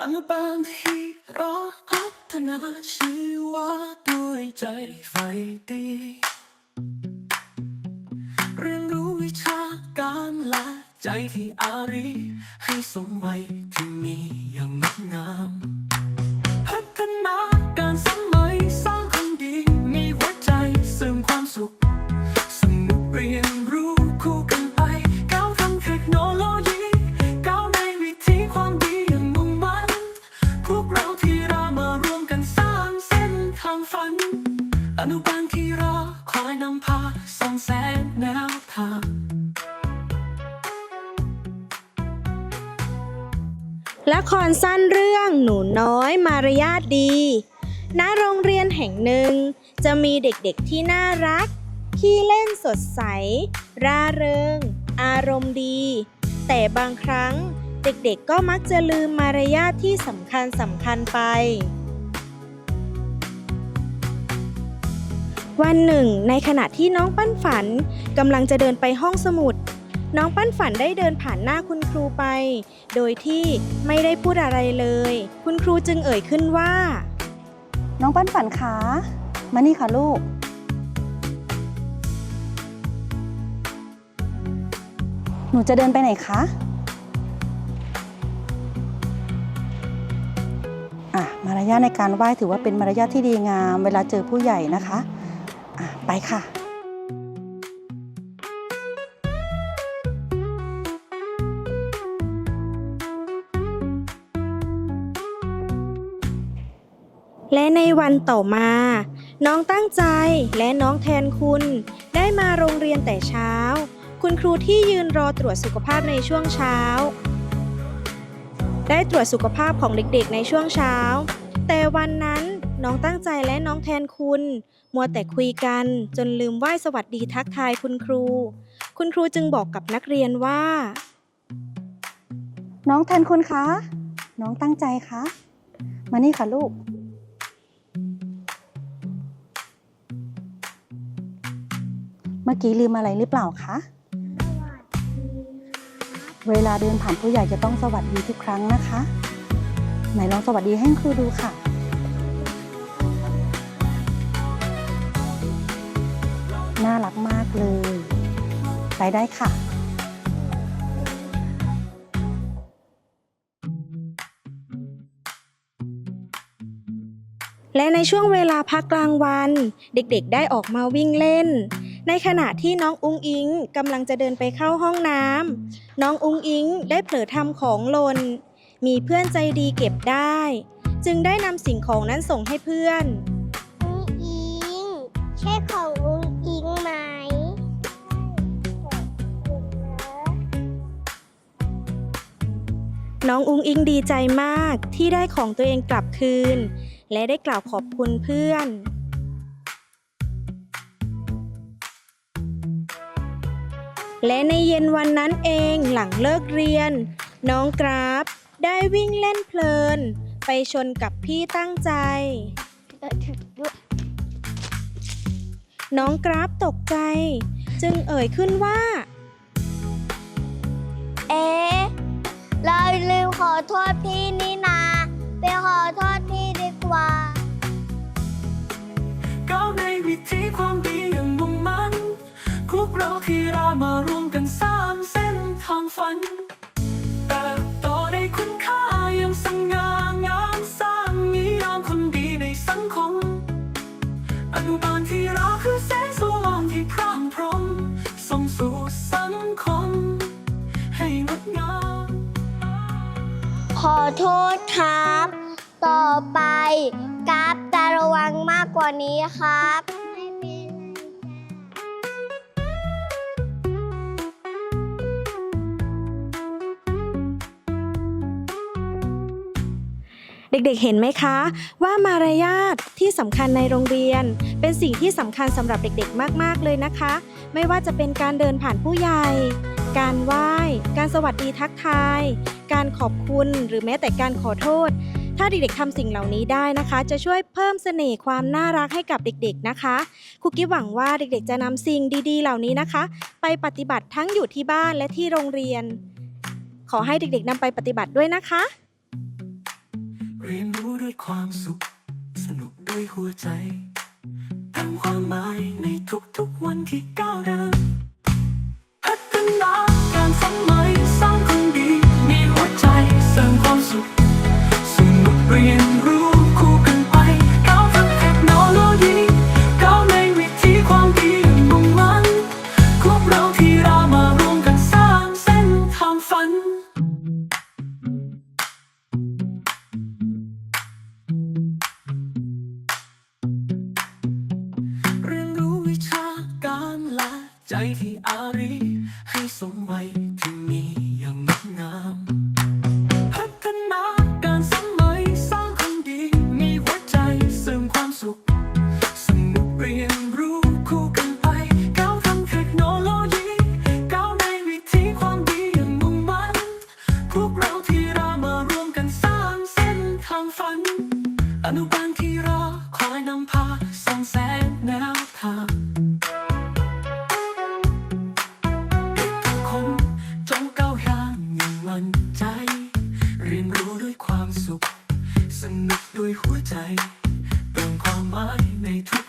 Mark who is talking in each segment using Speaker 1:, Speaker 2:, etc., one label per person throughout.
Speaker 1: อนุบาลที่รอพัฒนาชีวะด้วยใจใฝ่ดี เรียนรู้วิชาการละใจที่อารี ให้สมวัยที่มีอย่างงดงาม ละ
Speaker 2: ครสั้นเรื่องหนูน้อยมารยาทดี ณ โรงเรียนแห่งหนึ่ง จะมีเด็กๆที่น่ารัก ขี้เล่นสดใส ร่าเริง อารมณ์ดี แต่บางครั้งเด็กๆก็มักจะลืมมารยาทที่สำคัญสำคัญไป วันหนึ่ง ในขณะที่น้องปั้นฝันกำลังจะเดินไปห้องสมุด น้องปั้นฝันได้เดินผ่านหน้าคุณครูไป โดยที่ไม่ได้พูดอะไรเลย คุณครูจึงเอ่ยขึ้นว่า
Speaker 3: น้องปั้นฝันขามานี่ค่ะลูก หนูจะเดินไปไหนคะอะมารยาทในการไหว้ถือว่าเป็นมารยาทที่ดีงาม เวลาเจอผู้ใหญ่นะคะอะไปค่ะ
Speaker 2: วันต่อมา น้องตั้งใจและน้องแทนคุณ ได้มาโรงเรียนแต่เช้า คุณครูที่ยืนรอตรวจสุขภาพในช่วงเช้า ได้ตรวจสุขภาพของเด็กๆในช่วงเช้า แต่วันนั้นน้องตั้งใจและน้องแทนคุณ มัวแต่คุยกันจนลืมไหว้สวัสดีทักทายคุณครู คุณครูจึงบอกกับนักเรียนว่า
Speaker 3: น้องแทนคุณคะ น้องตั้งใจคะ มานี่ค่ะลูก เมื่อกี้ลืมอะไรหรือเปล่าคะ เวลาเดินผ่านผู้ใหญ่จะต้องสวัสดีทุกครั้งนะคะ ไหนลองสวัสดีให้ครูดูค่ะ น่ารักมากเลย ไปได้ค่ะ
Speaker 2: และในช่วงเวลาพักกลางวัน เด็กๆ ได้ออกมาวิ่งเล่น ในขณะที่น้องอุงอิงกำลังจะเดินไปเข้าห้องน้ำน้องอุงอิงได้เผลอทำของหล่นมีเพื่อนใจดีเก็บได้ จึงได้นำสิ่งของนั้นส่งให้เพื่อน
Speaker 4: อุ้งอิงใช่ของอุ้งอิงไหม
Speaker 2: น้องอุงอิงดีใจมากที่ได้ของตัวเองกลับคืน และได้กล่าวขอบคุณเพื่อน และในเย็นวันนั้นเองหลังเลิกเรียน น้องกราฟได้วิ่งเล่นเพลิน ไปชนกับพี่ตั้งใจ น้องกราฟตกใจ จึงเอ่ยขึ้นว่า
Speaker 4: เอ๊ะเราลืมขอโทษพี่นี่นาไปขอโทษพี่ดีกว่า
Speaker 1: ก้าวในวิถีความดี เราที่รามารวมกันสร้างเส้นทางฝันเติบโตในคุณค่าย่างสง่างามสร้างนิยามคนดีในสังคม อนุบาลที่เราคือแสงสว่างที่พร่างพรมส่งสู่สังคม ให้งดงาม
Speaker 4: ขอโทษครับ ต่อไปกราฟจะระวังมากกว่านี้ครับ เด็
Speaker 2: กๆ เห็นไหมคะ ว่ามารยาทที่สำคัญในโรงเรียน เป็นสิ่งที่สำคัญสำหรับเด็กๆ มากๆ เลยนะคะ ไม่ว่าจะเป็นการเดินผ่านผู้ใหญ่ การไหว้ การสวัสดีทักทาย การขอบคุณหรือแม้แต่การขอโทษ ถ้าเด็กๆทำสิ่งเหล่านี้ได้นะคะ จะช่วยเพิ่มเสน่ห์ความน่ารักให้กับเด็กๆ นะคะครูกิ๊บหวังว่าเด็กๆ จะนำสิ่งดีๆ เหล่านี้นะคะ ไปปฏิบัติทั้งอยู่ที่บ้านและที่โรงเรียน ขอให้เด็กๆนำไปปฏิบัติด้วยนะ
Speaker 1: คะ เรียนรู้ด้วยความสุข สนุกด้วยหัวใจทำความหมายในทุกๆวันที่ก้าวเดินพัฒนาการสมัสร้างคนดี มีหัวใจเสริมความสุข สนุกเรียน ใจที่อารีให้สมไวที่มีายใน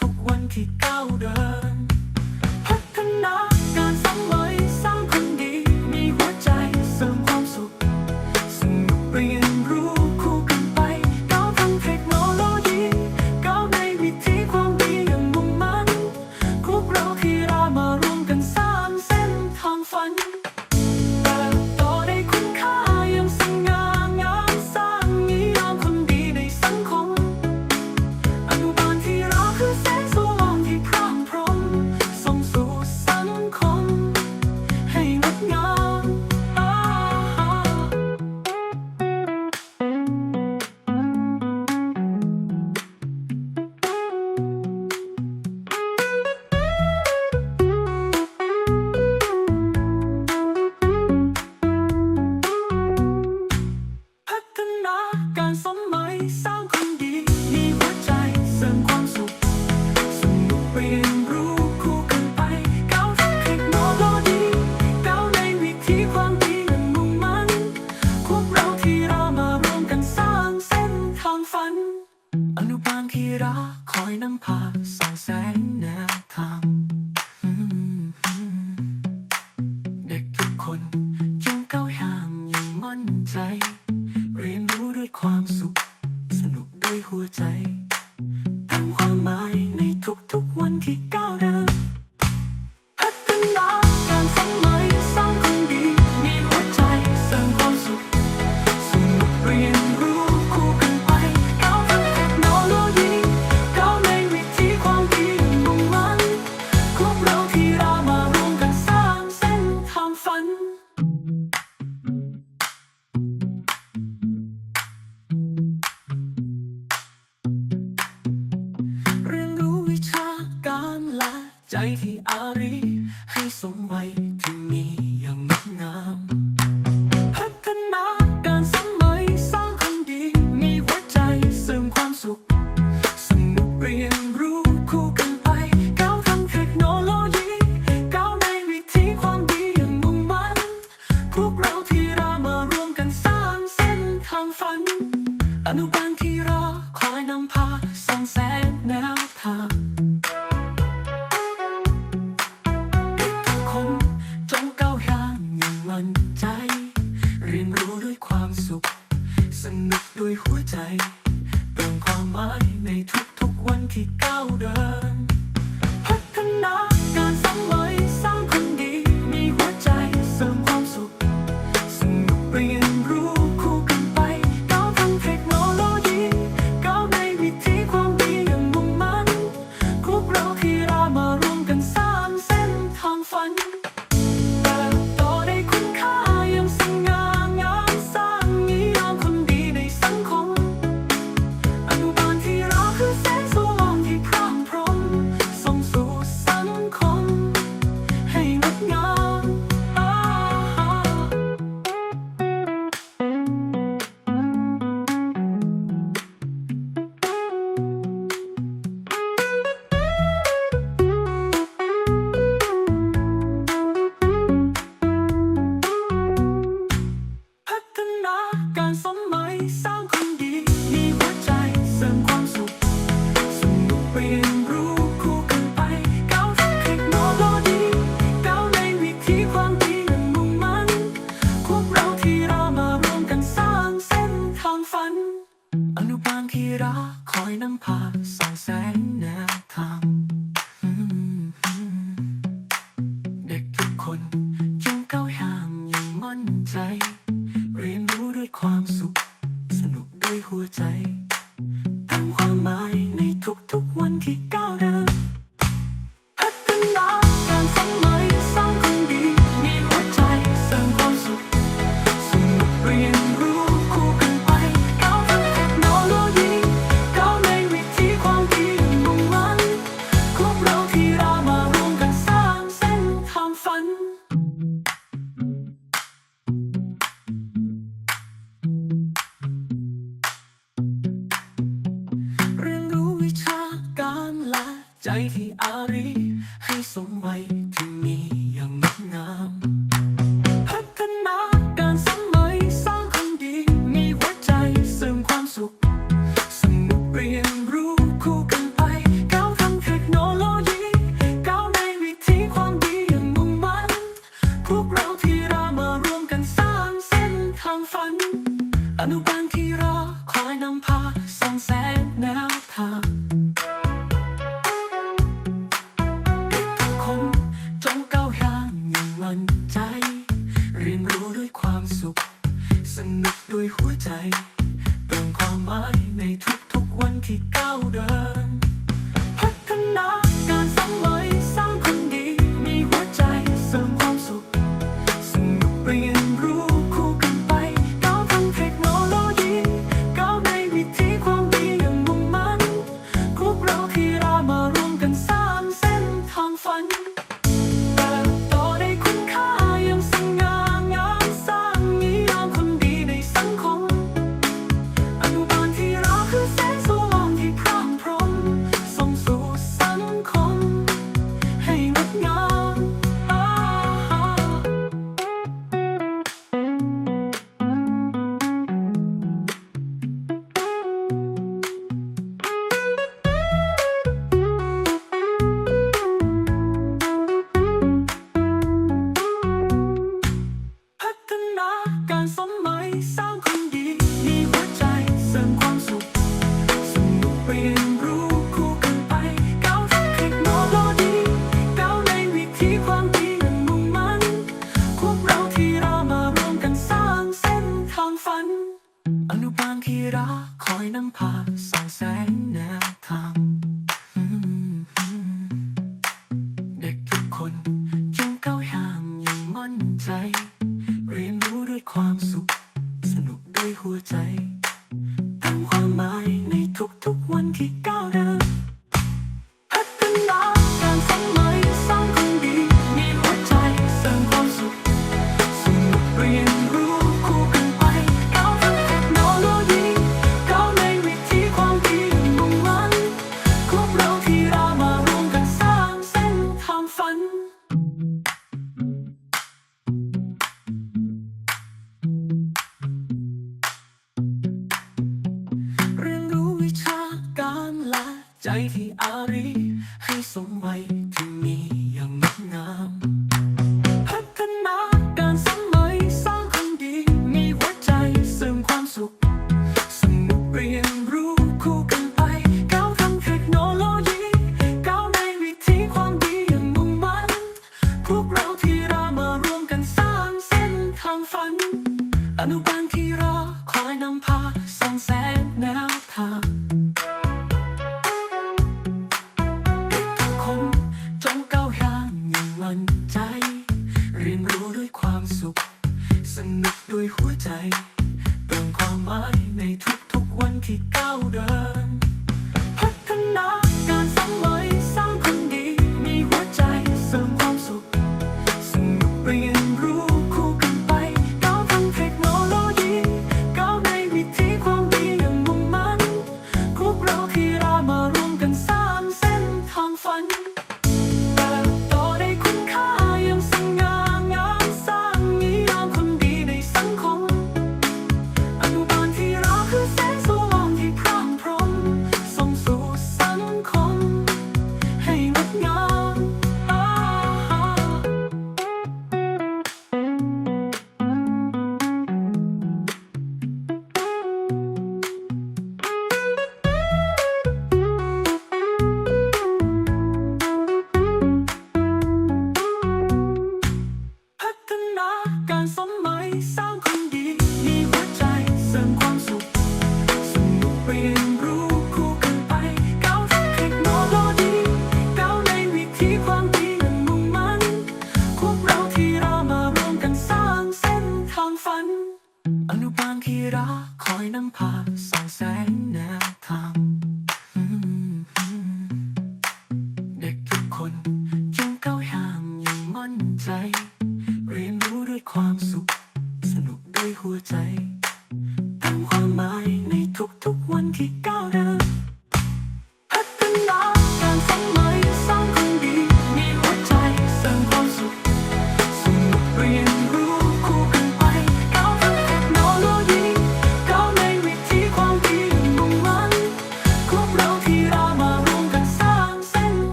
Speaker 1: ทุกๆวันที่ก้าวเดิน พัฒนา ใจ เรียนรู้ด้วยความสุข may umiyak ng ใจ ทุกๆ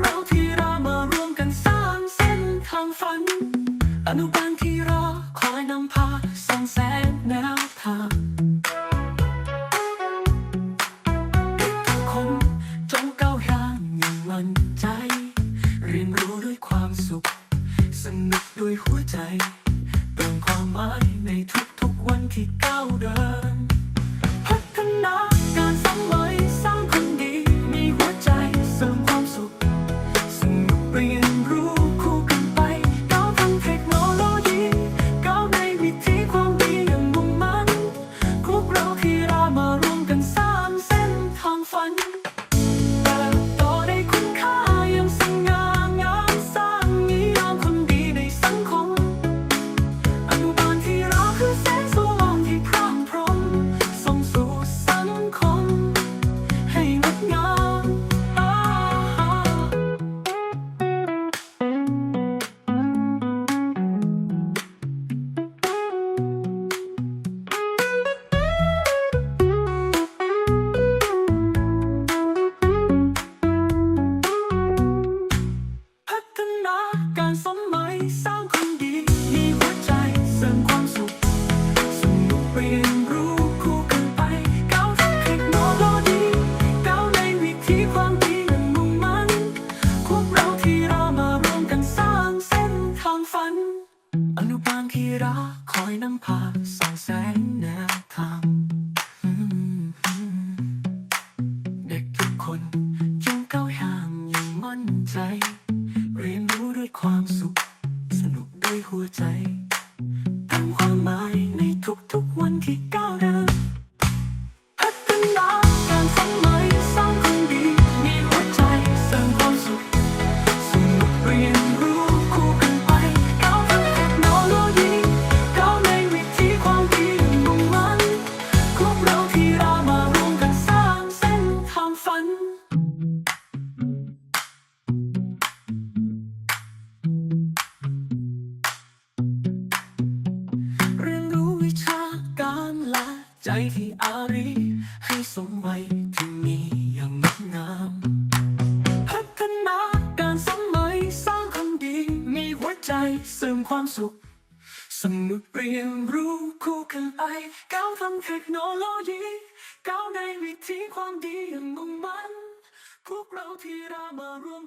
Speaker 1: เราที่เรามารวมกันสร้างเส้นทางฝัน อนุบาลที่รา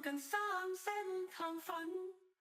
Speaker 1: กันสร้างเส้นทางฝัน